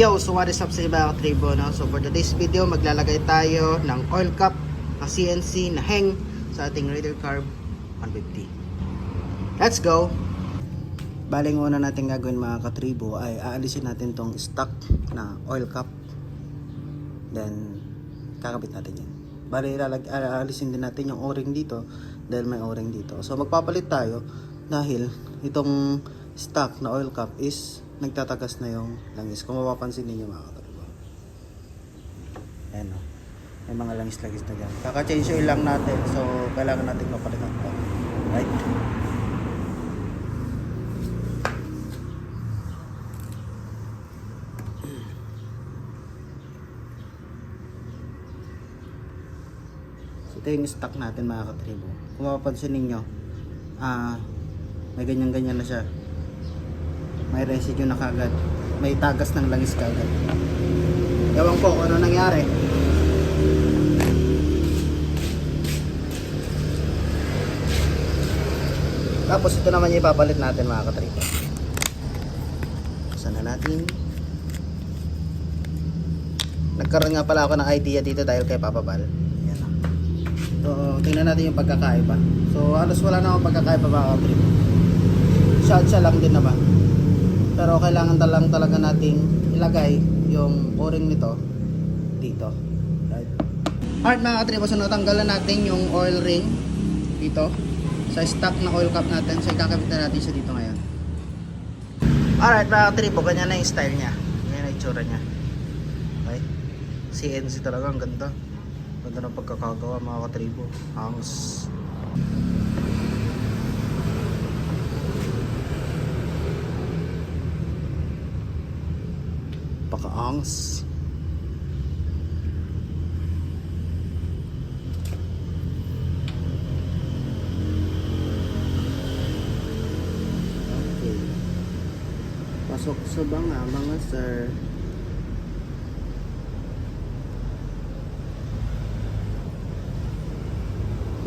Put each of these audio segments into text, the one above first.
Yo, so what is up sa iba tribo, no? So for today's video, maglalagay tayo ng oil cap na CNC na hang sa ating Raider Carb 150. Let's go! Baling una natin gagawin mga katribo ay aalisin natin tong stock na oil cap. Then, kakabit natin yan. Bali, lalag, aalisin din natin yung o-ring dito dahil may o-ring dito. So, magpapalit tayo dahil itong stock na oil cap is nagtatagas na yung langis. Kung mapapansin ninyo mga katribo. Ayan o. May mga langis-langis na dyan. Kaka-change oil lang natin. So, kailangan natin mapalitan to. Right? So, ito yung stock natin mga katribo. Kung mapapansin ninyo, ah, may ganyan-ganyan na siya. May residue na kagad. May tagas ng langis kagad. Ewan ko kung ano nangyari. Tapos ito naman yung ipapalit natin mga katribo. Saan na natin? Nagkaroon nga pala ako ng idea dito dahil kay Papa Bal. Yan. So, tingnan natin yung pagkakaiba. So, halos wala na akong pagkakaiba mga katribo. Shot siya lang din naman. Pero kailangan talang talaga nating ilagay yung o-ring nito dito. Right? Alright mga katribo, so natanggalan natin yung oil ring dito sa stock na oil cap natin. So ikakabit na natin siya dito ngayon. Alright mga katribo, ganyan na yung style niya. Ganyan na itsura niya. Okay? CNC talaga, ang ganda. Ganda ng pagkakagawa mga katribo. Angs. Paka-angs. Okay. Pasok sa banga mga sir.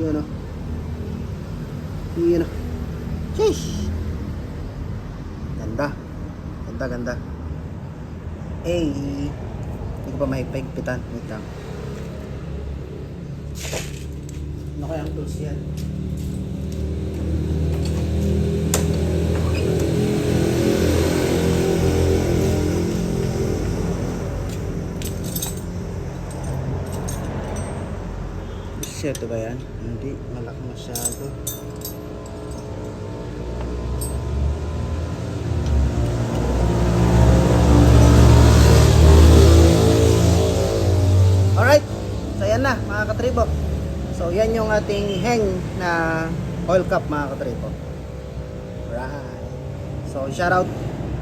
Yun o. Yun o. Sheesh! Ganda. Ganda, ganda. Eh, hindi ko pa mahipagpitan. Wait lang. Ano kaya ang tools yan? Shit, ba yan? Hindi, malaki masyado. Na mga katribo. So yan yung ating hang na oil cap mga katribo. Alright. So shout out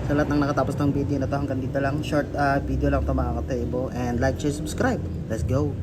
sa lahat ng nakatapos ng video na to hanggang dito lang. Short uh, video lang to mga katribo. And like, share, subscribe. Let's go.